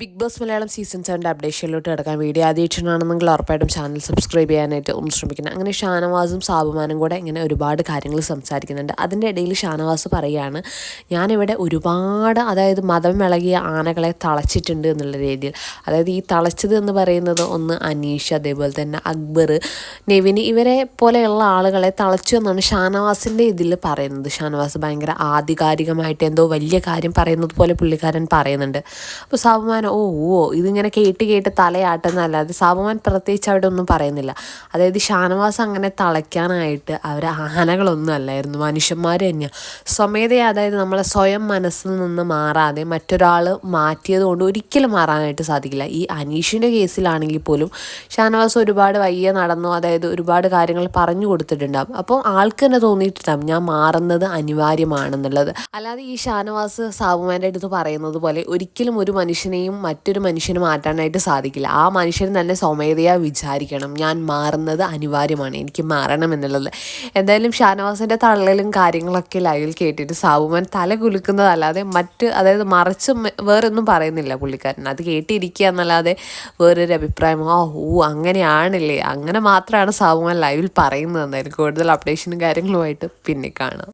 Big boss Malayalam season സെവന്റെ അപ്ഡേഷനിലോട്ട് കിടക്കാൻ വീഡിയോ ആദ്യമായിട്ടാണെന്നെങ്കിൽ ഉറപ്പായിട്ടും ചാനൽ സബ്സ്ക്രൈബ് ചെയ്യാനായിട്ട് ഒന്ന് ശ്രമിക്കണം. അങ്ങനെ ഷാനവാസും സാബുമാനും കൂടെ ഇങ്ങനെ ഒരുപാട് കാര്യങ്ങൾ സംസാരിക്കുന്നുണ്ട്. അതിന്റെ ഇടയിൽ ഷാനവാസ് പറയുകയാണ് ഞാനിവിടെ ഒരുപാട് അതായത് മതം ഇളകിയ ആനകളെ തളച്ചിട്ടുണ്ട് എന്നുള്ള രീതിയിൽ. അതായത് ഈ തളച്ചത് എന്ന് പറയുന്നത് ഒന്ന് അനീഷ് അതേപോലെ തന്നെ അക്ബർ നെവിന് ഇവരെ പോലെയുള്ള ആളുകളെ തളച്ചു എന്നാണ് ഷാനവാസിന്റെ ഇതിൽ പറയുന്നത്. ഷാനവാസ് ഭയങ്കര ആധികാരികമായിട്ട് എന്തോ വലിയ കാര്യം പറയുന്നത് പോലെ പുള്ളിക്കാരൻ പറയുന്നുണ്ട്. അപ്പോൾ സാബുമാൻ ഓ ഓ ഇതിങ്ങനെ കേട്ട് കേട്ട് തലയാട്ടുന്നതല്ലാതെ സാബുമാൻ പ്രത്യേകിച്ച് അവിടെ ഒന്നും പറയുന്നില്ല. അതായത് ഷാനവാസ് അങ്ങനെ തളയ്ക്കാനായിട്ട് അവർ ആനകളൊന്നും അല്ലായിരുന്നു. മനുഷ്യന്മാർ തന്നെയാണ് സ്വമേധയാ അതായത് നമ്മളെ സ്വയം മനസ്സിൽ നിന്ന് മാറാതെ മറ്റൊരാൾ മാറ്റിയത് കൊണ്ട് ഒരിക്കലും മാറാനായിട്ട് സാധിക്കില്ല. ഈ അനീഷിന്റെ കേസിലാണെങ്കിൽ പോലും ഷാനവാസ് ഒരുപാട് വയ്യ നടന്നു അതായത് ഒരുപാട് കാര്യങ്ങൾ പറഞ്ഞു കൊടുത്തിട്ടുണ്ടാകും അപ്പോൾ ആൾക്ക് തന്നെ തോന്നിയിട്ടുണ്ടാകും ഞാൻ മാറുന്നത് അനിവാര്യമാണെന്നുള്ളത്. അല്ലാതെ ഈ ഷാനവാസ് സാബുമാന്റെ അടുത്ത് പറയുന്നത് പോലെ ഒരിക്കലും ഒരു മനുഷ്യനെയും മറ്റൊരു മനുഷ്യന് മാറ്റാനായിട്ട് സാധിക്കില്ല. ആ മനുഷ്യൻ തന്നെ സ്വമേധയാ വിചാരിക്കണം. ഞാൻ മാറുന്നത് അനിവാര്യമാണ്. എനിക്ക് മാറണം എന്നുള്ളത്. എന്തായാലും ഷാനവാസിന്റെ തള്ളലും കാര്യങ്ങളൊക്കെ ലൈവിൽ കേട്ടിട്ട് സാബുമാൻ തല കുലുക്കുന്നതല്ലാതെ മറ്റ് അതായത് മറിച്ച് വേറൊന്നും പറയുന്നില്ല പുള്ളിക്കാരൻ. അത് കേട്ടിരിക്കുക എന്നല്ലാതെ വേറൊരു അഭിപ്രായം ആ ഓ അങ്ങനെയാണില്ലേ. അങ്ങനെ മാത്രമാണ് സാബുമാൻ ലൈവിൽ പറയുന്നത്. എന്തായാലും കൂടുതൽ അപ്ഡേഷനും കാര്യങ്ങളുമായിട്ട് പിന്നെ കാണാം.